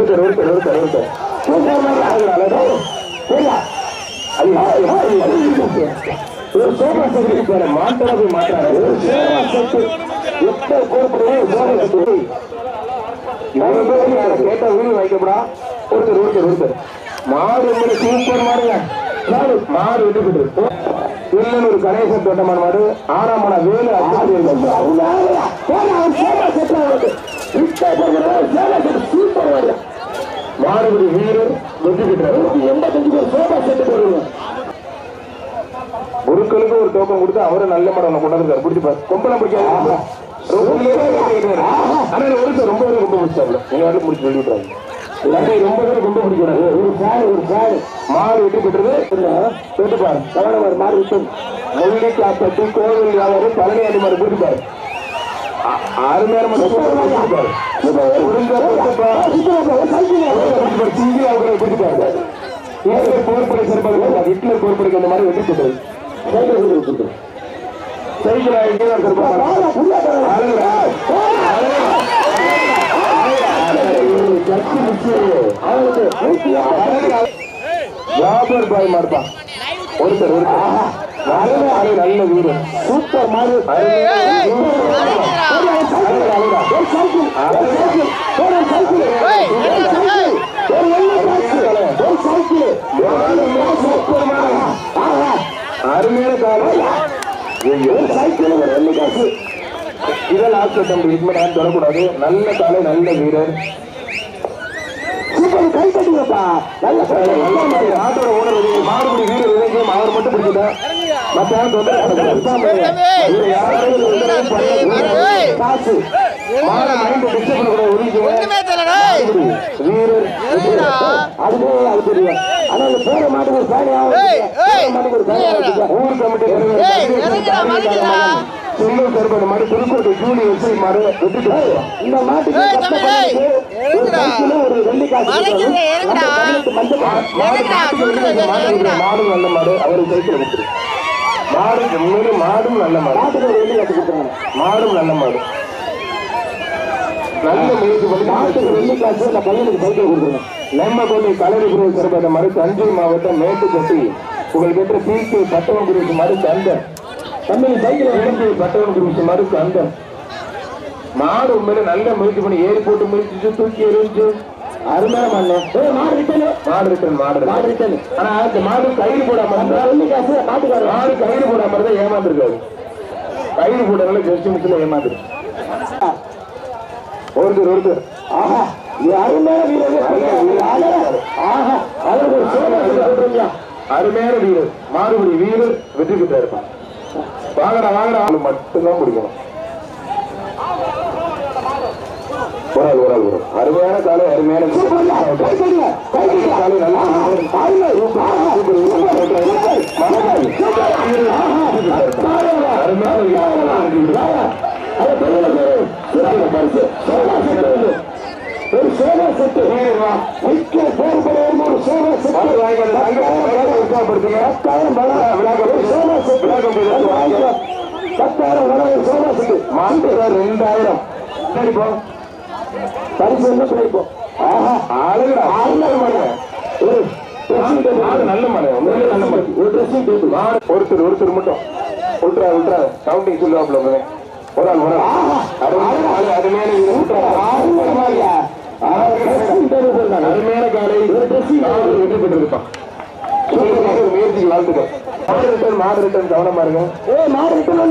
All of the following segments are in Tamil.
ஒருத்தர் ஒருத்தர் ஒருத்தர் ஒருத்தர் சூப்பர் மாதிரி ஆகுறாள் சரியா ஐயா ஐயா, ஐயா, ஐயா. ஒரு சோபா செட்டு போற மாட்டான போய் மாட்டாரு ஒரு சோபா செட்டு எப்ப கோர்ப்படுவோம் சோபா செட்டு இவங்க பேர் யாரை கேட்டா வீடு வைக்கப்படா ஒருத்தர் ஒருத்தர் ஒருத்தர் மாடு உங்களை சூப்பர் மாடுங்க மாடு மாடு விட்டு போட்டு இல்லன்னு ஒரு கணேசன் தோட்டமான மாடு ஆறாம் மணி வேலு மாடுபடி வீரர் வெற்றி பெற்றார் எண்பத்தஞ்சு பேர் சோபா செட்டு போடுவோம் குருக்களுக்கு ஒரு டோக்கன் கொடுத்து அவரும் நல்ல மடம் கொண்டு வந்திருக்காரு பிடிச்சி பாரு. கொம்பெல்லாம் பிடிக்காது ஆனா இது ஒரு சார் ரொம்ப பேரும் ரொம்ப பிடிச்சாப்ல நீங்க வந்து முடிச்சு இல்லாட்டி ரொம்ப பேரும் ரொம்ப பிடிக்கூடாது ஒரு ஃபேன் ஒரு ஃபேன் மாடு வெற்றி பெற்றது. கேட்டு பாரு. கவனம் மாடு விட்டு மொழி காப்பட்டி கோவில் பழனி அடி மாடு பிடிச்சி பாரு. அருமையான மட்டும் போர்படை சிறப்பாக ஹிட்லர் போர்படைக்கு அந்த மாதிரி வெற்றி பெற்றது சைக்கிள் ஜாபர் பாய் மாறுப்பா ஒருத்தர் ஒருத்தர் நல்ல வீடு சூப்பர் மாதிரி அருமையான காலம் சைக்கிள் ஒரு வெள்ளி காசு இதெல்லாம் ஆட்சி தம்பி இதுமே நான் தொடக்கூடாது நல்ல காலை நல்ல வீரர் சூப்பர் கை கட்டுங்கப்பா நல்ல ஓனர் மாடுபடி வீரர் விதைக்கும் அவர் மட்டும் பிடிக்கல மத்த யாரும் தொந்தரவு காசு மாட மைண்ட் டிஸ்டர்ப் பண்ணக்கூடாது ஒதுக்கி வீரர் அதுவே அது தெரியும் ஆனா இந்த போற மாட்டுக்கு ஒரு சாணி மாட்டுக்கு ஒரு சாணி ஊர் கமிட்டி சிங்கம் கருப்பன் மாடு திருக்கோட்டை ஜூலி எஸ்ஐ மாடு வெட்டிட்டு இந்த மாட்டுக்கு ஒரு வெள்ளி காசு மாடு நல்ல மாடு அவரு சைக்கிள் கொடுத்துரு மாடு உண்மையிலே மாடும் நல்ல மாடு. மாடும் நல்ல மாடு. நல்ல முயற்சி பண்ணி மாட்டுக்கு வெள்ளி காசு இந்த பையனுக்கு சைக்கிள் நம்ம கோட்டை கலரி குரு சிறப்பான மாதிரி தஞ்சை மாவட்டம் மேட்டுப்பட்டி. உங்கள் பெற்ற பி கே பட்டவன் குருவிக்கு மாதிரி சந்தன் தம்பி சைக்கிள் எடுத்து பட்டவன் குருவிக்கு மாதிரி சந்தன் மாடு உண்மையில நல்ல முயற்சி பண்ணி ஏறி போட்டு முயற்சிச்சு தூக்கி எறிஞ்சு அருமையான மாடு. மாடு மாடு மாடு மாடு ரிட்டன் ஆனா அந்த மாடு கயிறு போடாம காசு மாட்டுக்கார மாடு கயிறு போடாம இருந்தா ஏமாந்துருக்காரு. கயிறு போட்டனால ஜெர்சி மிஷின் ஏமாந்துருக்கு ஒருத்தர் ஒருத்தர். ஆஹா அருமையான வீரர். ஆஹா சொல்றீங்க அருமையான வீரர். மாறுபடி வீரர் வெற்றி இருப்பான் வாங்கடா வாங்கடா. மட்டும்தான் பிடிக்கணும். ஒரு ஆள் ஒரு ஆள் வரும் அருமையான காலை அருமையான பத்தாயிரம் ரெண்டாயிரம் சரிப்போ பரிசு என்ன மாடு. நல்ல உண்மையிலே நல்ல மாடு. ஒரு ட்ரெஸ்ஸிங் டேபிள் ஒருத்தர் ஒருத்தர் மட்டும். விட்டுறா விட்டுறா கவுண்டிங் சொல்லுவாப்ல ஒரு ஆள் ஒரு ஆள். அருமையான அருமையான காலை. வெற்றி பெற்றிருப்பான் முயற்சிக்கு வாழ்த்துக்கள். மாடு ரிட்டன் கவனமா இருங்க. ஏ மாடு ரிட்டன்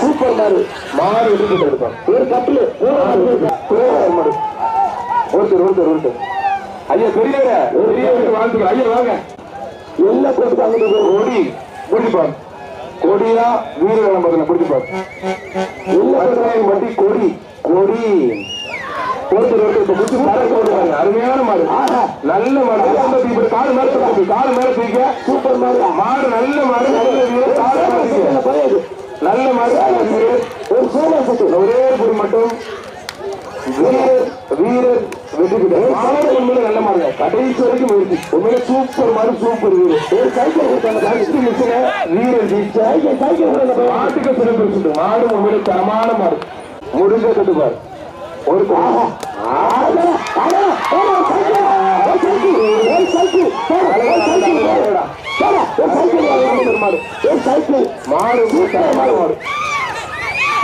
சூப்பர் மாடு மாடு வெற்றி பெற்றிருப்பான் ஒரு கட்டில் மாடு ஒருத்தர் ஒருத்தர் ஒருத்தர் ஐயா பெரியவரே பெரியவருக்கு வாழ்த்துக்கள். ஐயா வாங்க. எல்லா போட்டு அங்கிட்டு கொடி. பிடிப்பான் கொடியா வீர விளம்பரத்தில் பிடிப்பான் எல்லா பட்டி கொடி. கொடி. ஒருத்தர் ஒருத்தர் புத்தி போடுவாங்க அருமையான மாடு. நல்ல மாடு. இப்படி காடு மேல தூக்கு. காடு மேல தூக்க. சூப்பர் மாடு. மாடு நல்ல மாடு. நல்ல காடு மேல தூக்கு. நல்ல மரியாதை ஒரு சூழல் ஒரே ஒரு மட்டும் வீரர் வீரர் வெற்றிக்கிட்டு உண்மையில நல்ல மாதிரி கடைசி வரைக்கும் முயற்சி உண்மையில சூப்பர் மாதிரி சூப்பர் வீரர் ஒரு சைக்கிள் மாடு உண்மையில தரமான மாடு முடிஞ்ச கட்டுப்பார் ஒரு சைக்கிள் மாடு மாடு மாடு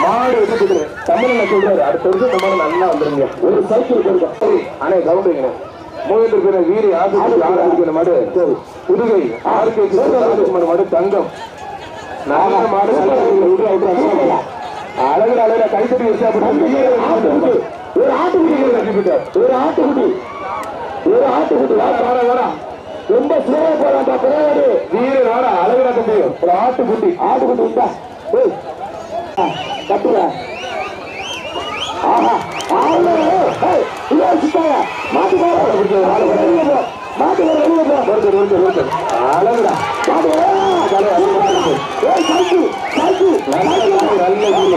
மாடு எடுத்துக்கிறேன் தமிழ்ல சொல்றாரு அடுத்த வருஷம் நம்ம நல்லா வந்துருங்க ஒரு சைக்கிள் போயிருக்கோம் அண்ணே கவுண்டுங்க மூன்று பேர் வீரி ஆசிரியர் ஆறு அடிக்கிற மாடு புதுகை ஆறு கேஜி மாடு தங்கம் நாலு மாடு அழகு அழகு கைத்தடி வச்சு ஒரு ஆட்டுக்குட்டி. ஒரு ஆட்டுக்குட்டி வர வர ரொம்ப சூழல் போறாண்டா பிறகு வீரர் வர அழகுடா தம்பி ஒரு ஆட்டுக்குட்டி ஆட்டுக்குட்டி உண்டா? கட்டுற ஆஹா. மாட்டு ஏய் சைக்கிள் சைக்கிள் நல்ல நல்ல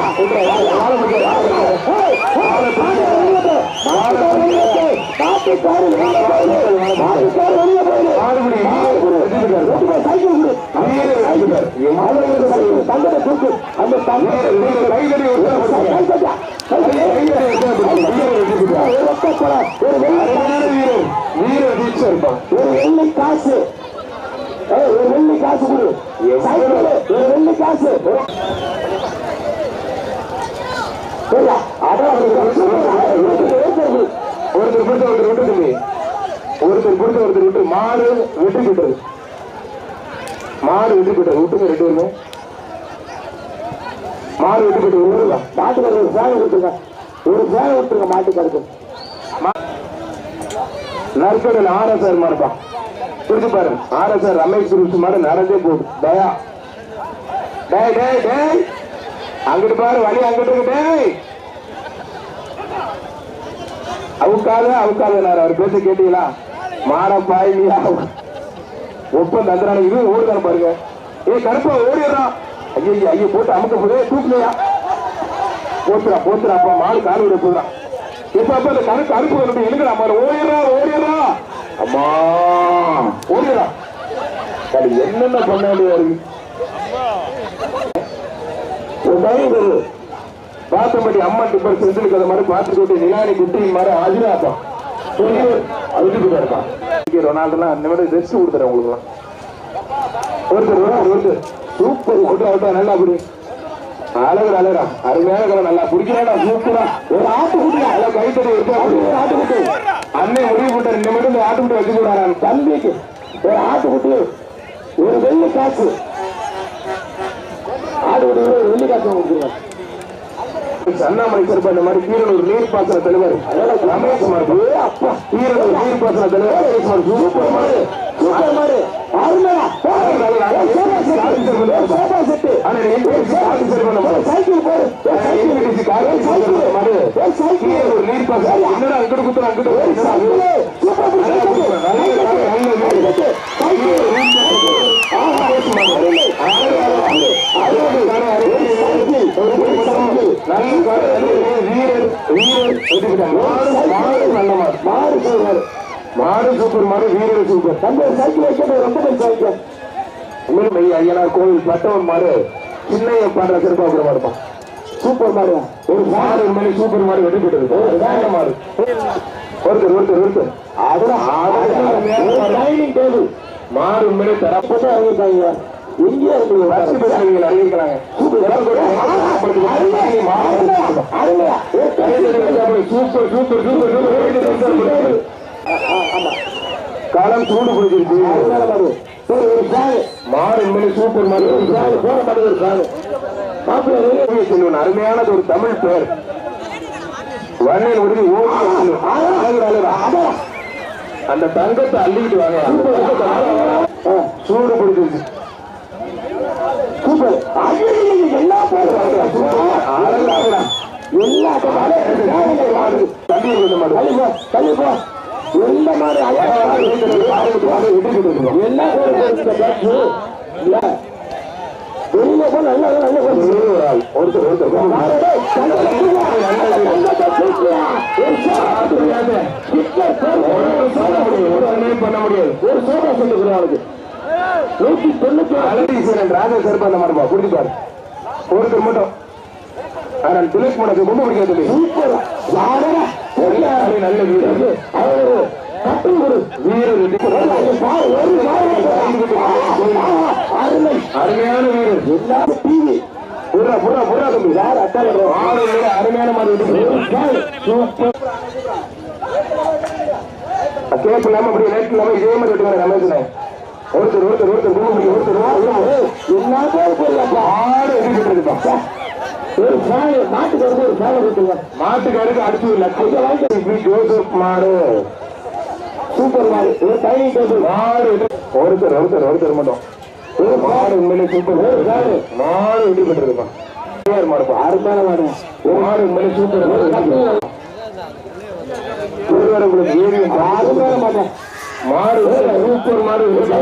ஒரு வெள்ளி காசு ஒரு வெள்ளி காசு கொடு ஒரு வெள்ளி காசு ஒருத்தர் பிடிச்ச ஒருத்தர் விட்டு தம்பி ஒருத்தர் பிடிச்ச ஒருத்தர் விட்டு மாடு மாடு வெற்றி பெற்றது விட்டுங்க ரெண்டு பேருமே. மாடு வெற்றி பெற்று விடுங்க மாட்டுக்காரர் ஒரு சேவை விட்டுருங்க ஒரு சேவை விட்டுருங்க மாட்டுக்காருக்கு நற்கடல் ஆர்எஸ்ஆர் மாடுப்பா. புரிஞ்சு பாரு ஆர்எஸ்ஆர் ரமேஷ் குருஷ் மாடு நடந்தே போகுது. தயா. டேய் டேய் டேய். அங்கிட்டு பாரு வழி அங்கிட்டு இருக்கு, டேய். அவுக்காத அவுக்காத அவர் பேச கேட்டீங்களா? மாட ஒப்பந்த அந்த நாள் இவன் ஓடுதான் பாருங்க. ஏ கருப்பா ஓடிடுறான் ஐயோ ஐயோ போட்டு அமுக்க போதே தூக்கலையா போத்துறா போத்துறா அப்பா மாடு கால் விட போதுறான் இப்ப அப்ப அந்த கணக்கு அறுப்பு வந்து எழுதுறா மாதிரி ஓடிடுறா ஓடிடுறா. அம்மா ஓடிடுறா. அது என்னென்ன பண்ண வேண்டியதா இருக்கு? ஒரு பாத்தம்படி அம்மா டிப்பர் செஞ்சிருக்கிற மாதிரி பார்த்துக்கிட்டு நிலானி குட்டி மாதிரி ஆஜிராப்பா அதுக்கு இருப்பான் ரொனால்டோலாம் அந்த மாதிரி ரெஸ்ட் கொடுத்துறேன் உங்களுக்கு. ஒருத்தர் ஒருத்தர் ஒருத்தர் சூப்பர் ஒட்டு அவுட்டா நல்லா புடி. அழகுடா அழகுடா. அருமையான கலை நல்லா பிடிக்கிறாடா சூப்பரா ஒரு கைத்தறி எடுத்து ஒரு ஆட்டுக்குட்டி. அண்ணன் முடிவு பண்ணிட்டார். இந்த மட்டும் இந்த ஆட்டுக்குட்டி வச்சு போறாரு தம்பிக்கு ஒரு ஆட்டுக்குட்டி. ஒரு வெள்ளி காசு. ஆட்டுக்குட்டி ஒரு வெள்ளி காசு அண்ணாமலை சார் இந்த மாதிரி கீரனூர் நீர் பாசன தலைவர். ரமேஷ்குமார் அப்பா கீரனூர் நீர் பாசன தலைவர். ரமேஷ்குமார் சூப்பர் மாடு. சூப்பர் மாடு. அருமையா. Sofa set. சைக்கிள் போடு கீரனூர் நீர் பாசன என்னடா அங்கிட்டு குத்துறா அங்கிட்டு மாடு சூப்பர் மாடு வீரர் சூப்பர் தந்தை சைக்கிள் வைக்கிறது ரொம்ப சைக்கிள் உண்மையிலுமே ஐயனார் கோவில் பட்டவன் மாடு சின்னைய பாடுற சிறப்பாக மாடுமா சூப்பர் மாடு ஒரு மாடு உண்மையிலே சூப்பர் மாடு வெற்றி பெற்றது ஒரு வேக மாடு ஒருத்தர் ஒருத்தர் ஒருத்தர் அதெல்லாம் டைனிங் டேபிள் மாடு உண்மையிலே தரப்பட்டு அறிவிக்காங்க எங்கே இருக்கு வரிசை பேசுறவங்க அறிவிக்கிறாங்க சூப்பர் சூப்பர் சூப்பர் சூப்பர் காலம் சூடு பிடிச்சிருக்கு மாடு சூப்பர் மாடு போற மாடு ஒரு மாப்பிள்ளை அருமையானது ஒரு தமிழ் பெயர் வண்ணில் உறுதி ஓடி அந்த தங்கத்தை அள்ளிக்கிட்டு வாங்க. ஆ, சூடு பிடிச்சிருச்சு சூப்பர். எல்லா பேரும் எல்லா தள்ளி இருந்த இந்த எந்த மாதிரி என்ன நல்ல நல்ல ஒருத்தர் ஒருத்தர் பண்ண முடியாது ஒரு சோதா சொல்லுகிறோம் நூத்தி தொண்ணூத்தி அழகீஸ்வரன் ராஜா சிறப்பு அந்த மாதிரி ஒருத்தர் மட்டும் ஆனால் திலக் ரொம்ப பிடிக்காது சூப்பர் நல்ல வீரர். அவர் கட்டும் ஒரு வீரர் அருமை. அருமையான வீரர். எல்லாரும் டிவி ஒரு புறா புறா புறா தம்பி. யார் அட்டா மாடு மேல அருமையான மாடு கேப் இல்லாம அப்படி லைட் இல்லாம இதே மாதிரி விட்டுவாங்க ரமேஷ் ஒருத்தர் ஒருத்தர் ஒருத்தர் ஒருத்தர் ஆடு ஒரு ஃபேன் மாட்டுக்கு வந்து ஒரு ஃபேன் கொடுத்துங்க மாட்டுக்காருக்கு அடுத்து ஒரு லட்சம் ஜோசப் மாடு. சூப்பர் மாடு. ஒரு டைனி டேபிள் மாடு ஒருத்தர் ஒருத்தர் ஒருத்தர் மட்டும். ஒரு மாடு உண்மையிலே சூப்பர் மாடு. மாடு. வெட்டி பெற்றிருப்பான் மாடுப்பா அருமையான மாடு. ஒரு மாடு உண்மையிலே சூப்பர் திருவரங்குளம் ஏரியம் அருமையான மாடு. மாடு சூப்பர் மாடு. மாடு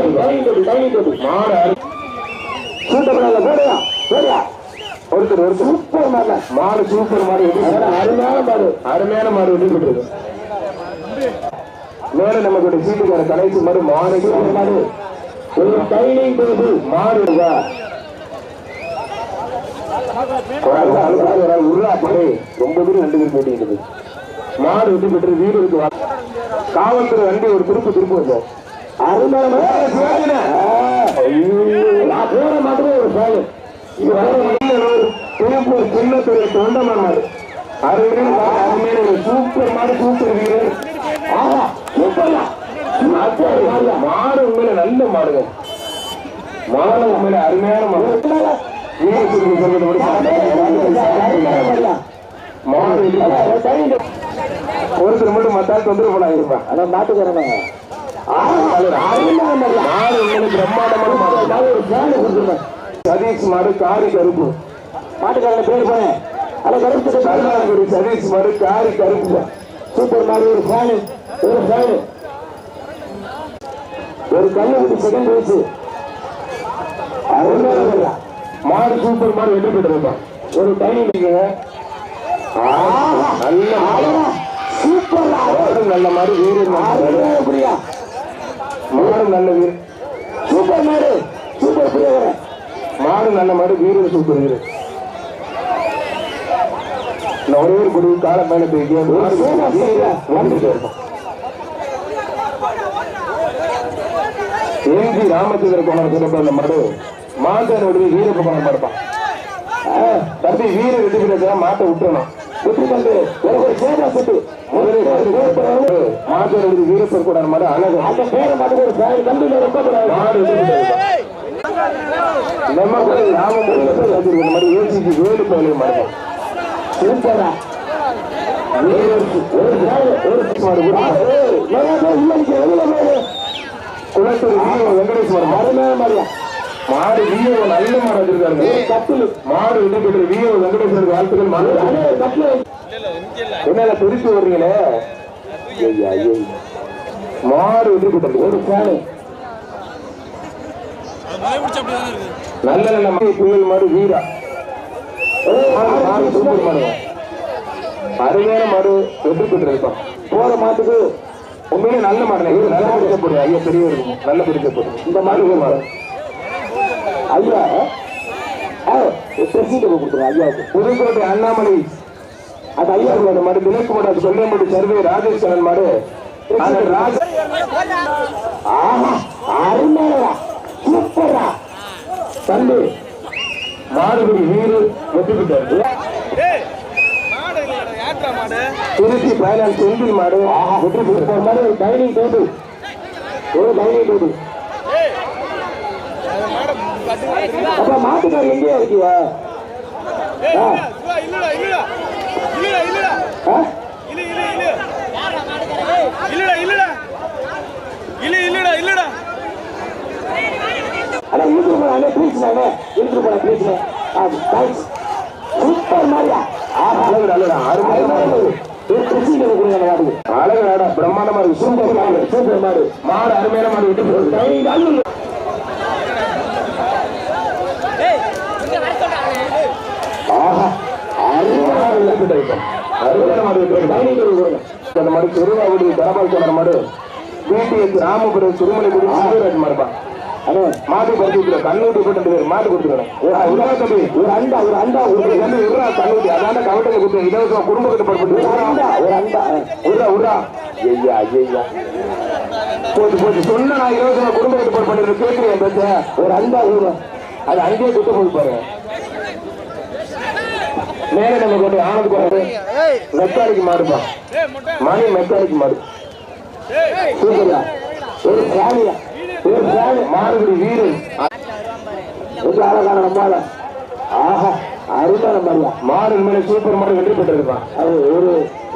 அரு- சூப்பர் மாடு போடுயா போடுயா ஒருத்தர் ஒருத்தர். சூப்பர் மாடு மாடு சூப்பர் மாடு அருமையான மாடு. அருமையான மாடு பெற்றிருக்கு மேல நமக்கு சீட்டுக்கார கடைசி மாடு மாடு. மாடு. ஒரு டைனிங் டேபிள். மாடு இருக்கா? உருளா படை ரொம்ப தூரம் ரெண்டு பேர் போயிட்டு மாடு வெட்டி பெற்று வீடு இருக்கு. காவல்துறை வண்டி ஒரு திருப்பு திருப்பு வந்தோம் அருமையான போற ஒரு மனிதர் திருப்பூர் சின்னத்துறை தொண்டமான மாடு அருமையான அருமையான ஒரு சூப்பர் மாடு சூப்பர் வீரர். ஆஹா சூப்பர்யா மாடு உண்மையில நல்ல மாடுங்க. மாடு உண்மையில அருமையான மாடு. ஒருத்தர் மட்டும் மத்தாள் தொந்தரவு பண்ண இருப்பான் அதான் மாட்டுக்காரங்க மாடு உண்மையில பிரம்மாண்டமான மாடு. ஒரு ஃபேன் கொடுத்துருந்தேன் சதீஷ் மாடு காரி கருப்பு. மாட்டுக்காரங்க பேர் போனேன். அதை கருப்பு கருணாகுடி சதீஷ் மாடு காரி கருப்பு. சூப்பர் மாடு ஒரு ஃபேனு ஒரு ஃபேனு ஒரு கல்லுக்குடி செகண்ட் வயசு மாடு சூப்பர் மாடு வெற்றி பெற்றிருப்பான் ஒரு டைனிங் நல்ல சூப்பர் நல்ல மாடு வீரர் புரியா மாடு. நல்ல வீரர். சூப்பர் மாடு. சூப்பர் பிரியவர் மாடு நல்ல மாடு வீரர் சூப்பர் வீரர் ஒரே ஒரு குடி கால மேல போய் வந்துட்டு இருக்கும் ஏஞ்சி ராமச்சந்திர கோணம் சிறப்பு அந்த மாடு மாந்தன் உடனே வீரப்ப கோணம் மாடுப்பான் தம்பி வீர வெற்றி பெற்றா மாட்டை விட்டுறணும். விட்டு மாட்டோட வீரப்பர் கூட மாடு அழகு. அந்த பேரை தம்பி மாடு. நம்ம கூட ராம முருகன் மாதிரி யோசிச்சு வேலு பயிலும் மாடு சூப்பரா. குளத்தூர் வெங்கடேஸ்வரர் மருமையான மாதிரியா மாடு வீரோ நல்ல மாடு வச்சிருக்காரு. கப்பல் மாடு பெற்ற வீரோ வெங்கடேஸ்வரர் வாழ்த்துக்கள். மாடு என்ன திருப்பி வர்றீங்களே. மாடு ஒரு ஃபேனு நல்ல நல்ல மாதிரி புயல் மாடு வீரா. மாடு, சூப்பர் மாடு. அருமையான மாடு வெற்றி பெற்றிருக்கோம் போற மாட்டுக்கு உண்மையிலே நல்ல மாடு இது நல்ல பிடிக்கப்படும் ஐயா பெரியவர். நல்ல பிடிக்கப்படும் இந்த மாடு ஒரு மாடு. ஐயா கொடுத்துருங்க ஐயாவுக்கு. புதுக்கோட்டை அண்ணாமலை. அது ஐயா அந்த மாடு விலக்கு மாடு அது சொல்ல சர்வே ராஜேஸ்வரன் மாடு. ராஜ ஆஹா அருமையா சூப்பரா தம்பி மாடுபடி வீடு வெற்றி பெற்றார் திருச்சி பயணம் செந்தில் மாடு. வெற்றி பெற்ற மாடு டைனிங் டேபிள் ஒரு டைனிங் டேபிள் அப்ப மாட்டுக்கார் எங்கேயா இருக்கியா? ஆ? ஆ? அண்ணா இழுத்துட்டு போன அண்ணே பேசினானே. இழுத்துட்டு போன பேசினேன் ஆ தேங்க்ஸ் சூப்பர் மாதிரியா அழகு அழகா அருமையான அந்த மாட்டுக்கு அழகு அழகா பிரம்மாண்டமா இருக்கு. சூப்பர் மாடு சூப்பர் மாடு. மாடு. அருமையான மாடு விட்டு போகுது ஆஹா அருமையான விளக்கு டைப்பம் அருமையான மாடு விட்டு கொடுங்க அந்த மாடு திருவாவூடி தரபால் சொன்ன திருமலைக்குடி சூரியராஜ் மாடுப்பா மாட்டு பறிச்சு கண்ணூட்டி போட்டு பேர் மாட்டு கொடுத்துருக்கேன் ஒரு தம்பி ஒரு அண்டா ஒரு அண்டா ஒரு கண்ணு உருவா கண்ணூட்டி அதான கவட்டையில கொடுத்து இலவசமா குடும்ப கட்டுப்பாடு ஒரு அண்டா ஒரு அண்டா. உருவா உருவா. ஐயா ஐயா. போச்சு போச்சு. சொன்ன நான் இலவசமா குடும்ப கட்டுப்பாடு பண்ணிட்டு கேட்கிறேன் பேச்ச ஒரு அண்டா உருவா அது அங்கேயே குத்த போய் பாருங்க. மேல நம்ம கொண்டு மாடுப்பா மணி மெக்கானிக் மாடு. ஒரு சாமியா. ஒரு வீடு. ரொம்ப அழகான நம்மால. ஆஹா அருமையான மாதிரியா மாடு மேல சூப்பர் மாடு வெற்றி பெற்றிருப்பான் அது ஒரு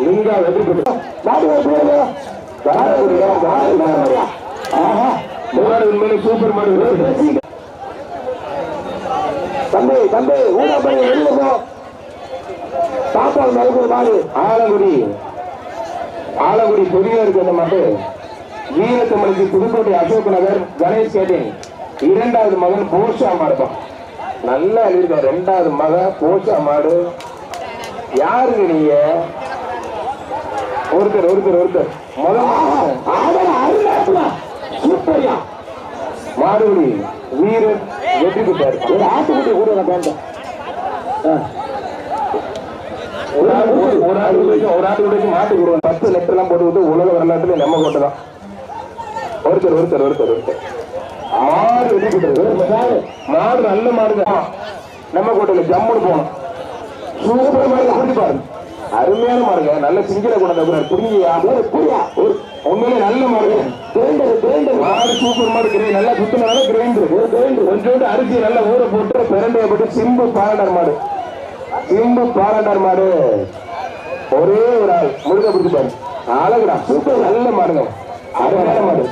லிங்கா வெற்றி பெற்று மாடு ஆஹா மாடு உண்மையிலே சூப்பர் மாடு தம்பி தம்பி ஊடா பண்ணி வெளியில போ. பாப்பா மறுபடியும் மாடு. ஆலங்குடி. ஆலங்குடி பொடியா இருக்கு அந்த மாட்டு. வீரத்தமிழுக்கு புதுக்கோட்டை அசோக் நகர் கணேஷ் கேட்டேன் இரண்டாவது மகன் போஷா மாடுதான் நல்லா எழுதிருக்க ரெண்டாவது மகன் போஷா மாடு யாருங்க நீங்க ஒருத்தர் ஒருத்தர் ஒருத்தர் முதல்ல மாடுபடி வீரர் வெற்றி பெற்றார் ஒரு ஆட்டுக்குட்டி கூட பார்த்தேன் ஒரு ஆள் ஒரு- உடைக்கும் மாட்டு கொடுவோம் பத்து லெட்டர் எல்லாம் போட்டு விட்டு உலக வரலாற்றுல நம்ம கோட்டை தான் ஒருத்தர் ஒருத்தர் ஒருத்தர் ஒருத்தர் வெற்றி பெற்றது மாடு நல்ல மாடு தான் நம்ம கோட்டையில ஜம்முன்னு போனோம் சூப்பர் மாடு அப்படி பாருங்க. அருமையான மாடுங்க. நல்ல சிங்கில கொண்டு வந்த புரிஞ்சியா புரியா? ஒரு உண்மையிலே நல்ல மாடு கிரைண்டர் கிரைண்டர். மாடு சூப்பர் மாடு கிரைண்டர் நல்லா சுத்தினால கிரைண்டர். ஒரு கிரைண்டர். கொஞ்சோண்டு அரிசி நல்லா ஊற போட்டு பிரண்டைய போட்டு சிம்பு பாலண்டர் மாடு. சிம்பு பாலண்டர் மாடு. ஒரே ஒரு ஆள். முருக பிடிச்சு பாரு அழகுடா சூப்பர். நல்ல மாடுங்க. அருமையான மாடு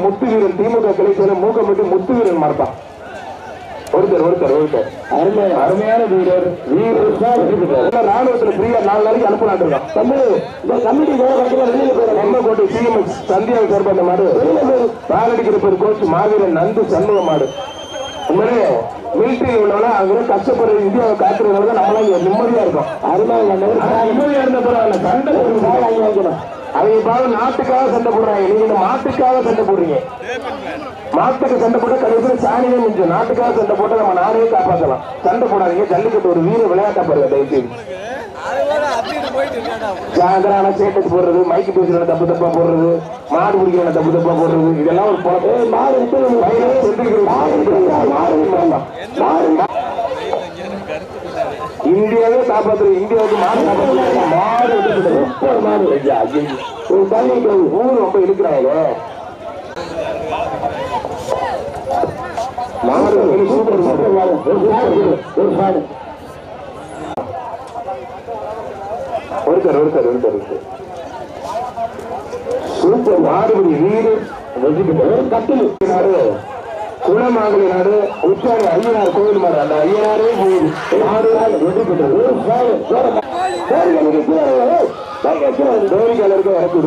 முத்து வீரன் திமுக கிளை மூக்கம்பட்டி முத்து வீரன் மறப்பான் ஒருத்தர் ஒருத்தர் ஒருத்தர் அருமையான அருமையான வீரர் வீரர் ராணுவத்துல ஃப்ரீயா நாலு நாளைக்கு அனுப்பலாட்டு இருக்கான் தமிழ் இந்த கமிட்டி நம்ம கோட்டை சிஎம் சந்தியா சார்பா மாடு பாலடிக்கிற பேர் கோச் மாவீரன் நந்து சண்முக மாடு உண்மையிலே மிலிட்டரி உள்ளவங்க அங்க கஷ்டப்படுற இந்தியாவை காத்துறதுனால நம்மளாம் இங்க நிம்மதியா இருக்கும். அருமையா நிம்மதியா இருந்த பரவாயில்ல சண்டை வாங்கிக்கணும். அவங்க பாவம் நாட்டுக்காக சண்டை போடுறாங்க. நீங்க இந்த மாட்டுக்காக சண்டை போடுறீங்க. மாட்டுக்கு சண்டை போட்டா கடைசியில் சாணியே மிஞ்சம் நாட்டுக்காக சண்டை போட்டா நம்ம நாடே காப்பாற்றலாம் சண்டை போடாதீங்க. ஜல்லிக்கட்டு ஒரு வீர விளையாட்டா பாருங்க தயவுசெய்து சாயந்தரம் சேட்டஸ் போடுறது மைக்கு பேசுற தப்பு தப்பா போடுறது மாடு பிடிக்கிற தப்பு தப்பா போடுறது இதெல்லாம் ஒரு பொழப்பு மாடு இந்தியாவே காப்பாத்துறது இந்தியாவுக்கு மாடு காப்பாத்துறது மாடு சூப்பர் மாடு. ஒரு தண்ணி ஊர் ரொம்ப இழுக்கிறாங்க மாடு சூப்பர் மாடு. ஒரு மாடு ஒரு மாடு ஒருத்தர் ஒருத்தர் ஒருத்தர் ஒருத்தர் சூப்பர் வீடு கட்டில். நாடு உச்சாரி ஐயனார் கோவில் மாடு அந்த ஐயனாரே ஆறு நாள் வெற்றி பெற்றது தோரிக்கால இருக்க. இறக்கி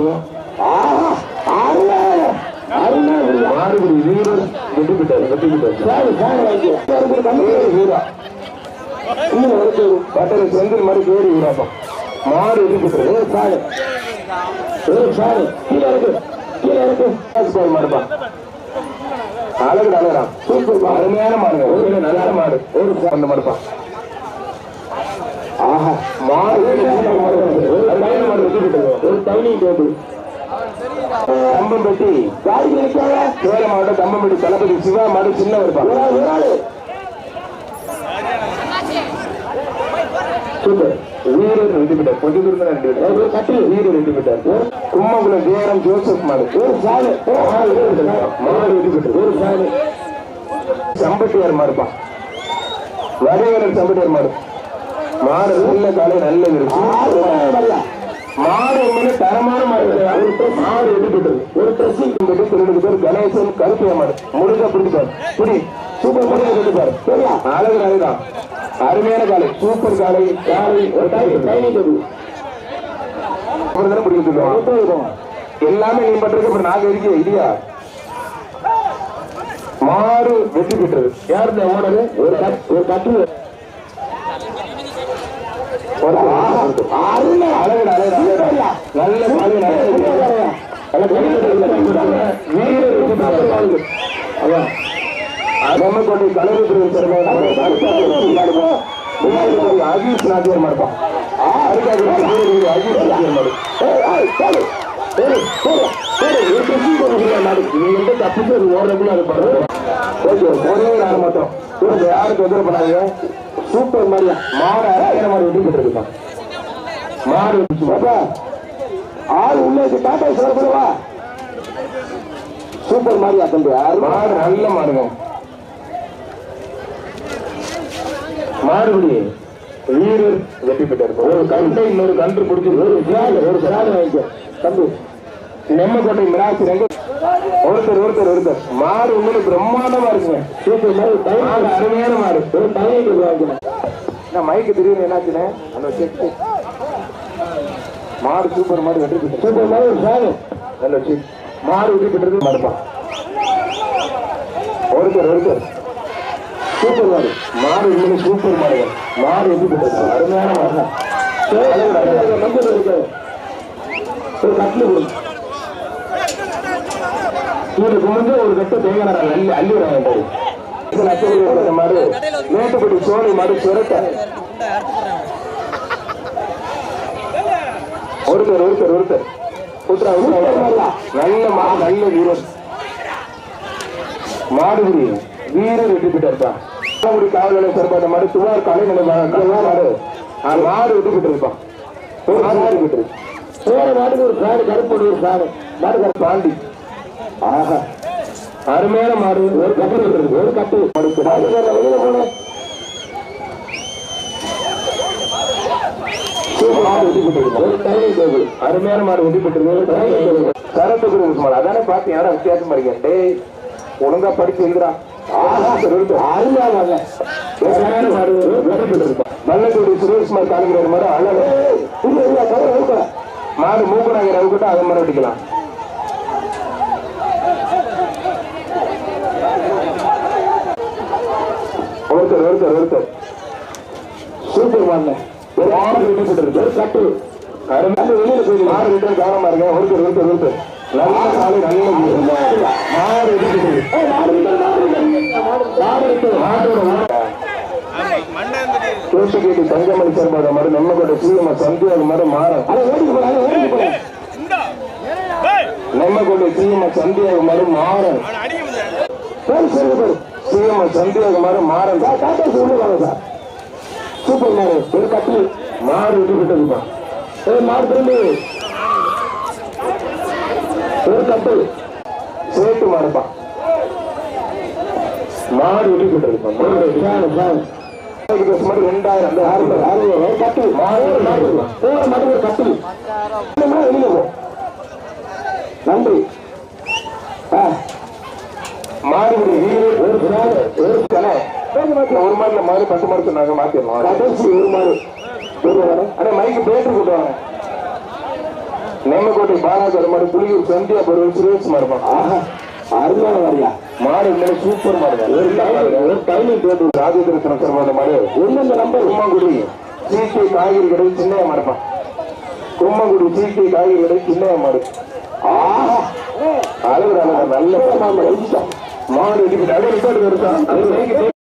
வீரர் வெற்றி பெற்றார் வெற்றி பெற்றார் வீரா பட்டரை செந்தில் மாதிரி கேடி விடாப்பா. மாடு இருக்குது ஏ சாடு சாடு கீழே இருக்கு கீழே இருக்கு பால் மாடுப்பா அழகு அழகா சூப்பர் அருமையான மாடுங்க. ஒரு நல்ல மாடு. ஒரு அந்த மாடுப்பா ஆஹா. மாடு. ஒரு மாடு. ஒரு டைனிங் டேபிள். கம்பம்பட்டி சேலம் மாவட்டம் கம்பம்பட்டி தளபதி சிவா மாடு. சின்ன இருப்பா ஒரு ஆளு சூப்பர் வீரர் ரெண்டு மீட்டர். கொஞ்சம் தூரம் தான் ரெண்டு மீட்டர் கட்டில். வீரர் ரெண்டு மீட்டர். ஜோசப் மாடு. ஒரு சாலை. மாடு ரெண்டு மீட்டர். ஒரு சாலை. சம்பட்டியார் மாடுப்பா வடிவலர் சம்பட்டியார் மாடு. மாடு நல்ல காலை நல்ல வீடு மாடு உண்மையில தரமான மாடு மாடு எடுத்துட்டு ஒரு ட்ரெஸ்ஸிங் கம்பிட்டு திருடுக்கு பேர் கணேசன் கருப்பிய மாடு. முழுக்க பிடிப்பார். புடி. சூப்பர் பிடிப்பார். சரியா? அழகு அழகுதான் அருமையான காலை சூப்பர் காலை. காலை ஒரு பிடிக்க சொல்லுவோம் எல்லாமே நீ பண்றது அப்புறம் நாங்க இருக்கே இல்லையா மாடு வெற்றி பெற்றது. யார் இந்த ஓனரு ஒரு ஒரு கட்டு. ஒரு அருமை. அழகு அழகு அழகு நல்ல பாலு பொம்மைக்கோட்டை கலரி பிரிவு அஜீஸ் நாச்சியார் மாடுப்பான் மாடு தப்பிச்சு ஓடுறதுக்குள்ள இருப்பாரு ஓகே ஒரே நாள் மட்டும் யாருக்கு எதிர்ப்பு பண்ணாங்க சூப்பர் மாரியா மாடு அரைக்கிற மாதிரி வெட்டி பெற்றிருப்பான் மாடு பாப்பா ஆள் உள்ளே டாட்டா சூப்பர் மாரியா தம்பி மாடு நல்ல மாடுங்க. மாடுபடி வீரர் வெற்றி பெற்றிருக்கும் ஒரு கண்டை இன்னொரு கன்று பிடிச்சி ஒரு ஒரு பிராடு வாங்கிக்க. தம்பி நெம்மக்கோட்டை மிராசி ரெண்டு. ஒருத்தர் ஒருத்தர் ஒருத்தர். மாடு உண்மையில பிரம்மாண்டமா இருக்குங்க. அருமையான மாடு ஒரு ரூபாய் வாங்கிக்கணும். மைக்கு திடீர்னு என்னாச்சுன்னு அந்த செக் மாடு சூப்பர் மாடு வெற்றி பெற்று சூப்பர் மாடு சாகு நல்ல செக் மாடு வெற்றி பெற்றது மாடுப்பா ஒருத்தர் ஒருத்தர். சூப்பர் மாடு மாடு உண்மையில சூப்பர் மாடு மாடு பெற்றது அருமையான மாடு. நம்பர் இருக்கு. ஒரு கட்டில் கொடுங்க கீழே குமிஞ்சு ஒரு கட்டு தேங்காய் அள்ளி அள்ளி இது நச்சகுடி மாடு மேட்டுப்பட்டி சோழி மாடு சுரட்ட. ஒருத்தர் ஒருத்தர் ஒருத்தர். நல்ல மாடு நல்ல வீரர் மாடுபுரி வீரர் வெற்றி பெற்றிருப்பான் மாடுபுரி காவல் நிலைய சார்பான மாடு துவார் கலை நிலை மாடு ஆ, மாடு வெற்றி பெற்றிருப்பான் ஒரு மாடு வெற்றி பெற்றிருக்கு வேற மாட்டுக்கு ஒரு காடு கருப்போடு ஒரு காடு. மாடு கருப்பு. பாண்டி. ஆஹா. அருமையான மாடு. ஒரு கட்டு இருக்கு ஒரு கட்டு. மாடு வெளியில போன? அருமையான மாடு வெட்டி பெற்றிருக்கு கரத்து குரு மாடு. அதானே பார்த்து யாரும் வித்தியாசமா இருக்கேன் டேய் ஒழுங்கா படிச்சு எழுதுறா அருமையான மாடு வெட்டி பெற்றிருப்பான் நல்லக்குடி சுரேஷ்குமார் காலங்கிற மாடு அழகு மாடு அதை மாதிரி வெட்டிக்கலாம் ஒருத்தர் ஒருத்தர். ஒருத்தர் சூப்பர் மாடு ஒரு ஆறு கட்டு வெளியில போய் கவனமா இருங்க. ஒருத்தர் ஒருத்தர் ஒருத்தர். நல்ல காலை நல்ல வீடு. மாடு வெட்டி போட்டு மாடு விட்டு மாடு நம்ம கூட ஓட தோட்டக்கேட்டு தங்கமணி சார்பாக மாடு நம்மக்கோட்டை சீரம சந்தியாக மாதிரி மாறம் நம்மக்கோட்டை சந்தியாக மாடு மாறன் சீரம சந்தியாக மாடு மாறன் சார் சூப்பர் மாறு ஒரு கட்டி மாறு விட்டு விட்டதுப்பா மாறு திரும்பி. ஒரு கட்டு சேட்டு மாடுப்பா மாடு விட்டு விட்டதுப்பா இதுக்கு சுமார் ரெண்டாயிரம். அந்த அறுபது அறுபது கட்டு மாடு மாடு போற மாடு ஒரு கட்டு வெளியில போ நன்றி. மாடுபடி வீரர் ஒரு பிராடு ஒரு தலை ஒரு மாடுல மாடு பத்து மாடு சொன்னாங்க மாத்திடணும் கடைசி ஒரு மாடு. மாடு அண்ணா மைக்கு பேட்டரி கூட்டு வாங்க நேமக்கோட்டை பாலாஜர் மாடு புலியூர் சந்தியா பருவம் சுரேஷ் ஆஹா அருமையான மாடியா மாடு உண்மையில சூப்பர் மாடு ஒரு டைமிங் டேபிள் ராஜேந்திர சர்மாத மாடு. எந்தெந்த நம்பர் கும்மங்குடி. சீக்கை காய்கறி கடை சின்னைய மாடுப்பான் கும்மங்குடி சீக்கை காய்கறி கடை சின்னைய மாடு. ஆஹா. அழகு நல்ல மாடு. மாடு.